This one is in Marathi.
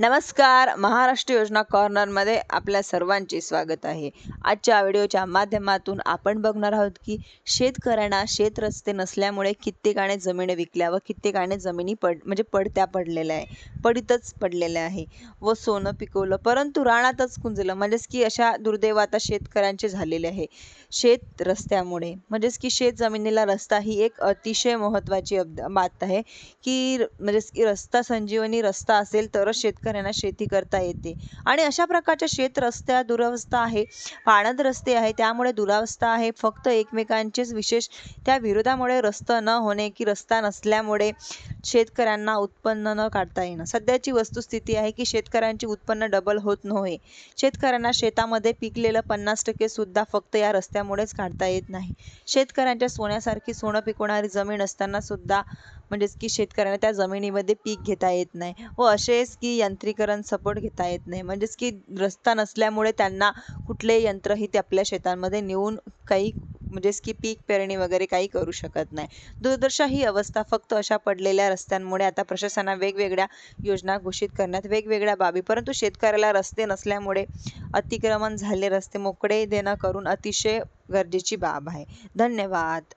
नमस्कार. महाराष्ट्र योजना कॉर्नरमध्ये आपल्या सर्वांचे स्वागत आहे. आजच्या व्हिडिओच्या माध्यमातून आपण बघणार आहोत की शेतकऱ्यांना शेत रस्ते नसल्यामुळे कित्येकाने जमिनी विकल्या व कित्येकाने जमिनी पड म्हणजे पडत्या पडलेल्या आहे. पडीतच पडलेल्या आहे. व सोनं पिकवलं परंतु रानातच कुंजलं म्हणजेच की अशा दुर्दैव आता शेतकऱ्यांचे झालेले आहे. शेत रस्त्यामुळे म्हणजेच की शेत जमिनीला रस्ता ही एक अतिशय महत्त्वाची बात आहे. की म्हणजेच की रस्ता संजीवनी रस्ता असेल तरच शेतकऱ्यांना शेती करता येते. आणि अशा प्रकारच्या शेत रस्त्या दुरवस्था आहे पाणंद रस्ते आहे त्यामुळे दुरावस्था आहे. फक्त एकमेकांचेच विशेष त्या विरोधामुळे रस्ता न होणे की रस्ता नसल्यामुळे शेतकऱ्यांना उत्पन्न न काढता येणं. सध्याची वस्तुस्थिती आहे की शेतकऱ्यांची उत्पन्न डबल होत नव्हे. शेतकऱ्यांना शेतामध्ये पिकलेलं पन्नास टक्के सुद्धा फक्त या रस्त्यामुळेच काढता येत नाही. शेतकऱ्यांच्या सोन्यासारखी सोनं पिकवणारी जमीन असताना सुद्धा म्हणजेच की शेतकऱ्यांना त्या जमिनीमध्ये पीक घेता येत नाही व असेच की यांत्रिकरण सपोर्ट घेता येत नाही. म्हणजेच की रस्ता नसल्यामुळे त्यांना कुठले यंत्रही ते आपल्या शेतांमध्ये नेऊन काही म्हणजेच की पीक पेरणी वगैरे काही करू शकत नाही. दुर्दशा ही अवस्था फक्त अशा पडलेल्या रस्त्यांमुळे आता प्रशासना वेगवेगळ्या योजना घोषित करण्यात वेगवेगळ्या बाबी परंतु शेतकऱ्याला रस्ते नसल्यामुळे अतिक्रमण झाले रस्ते मोकळे देणं करून अतिशय गरजेची बाब आहे. धन्यवाद.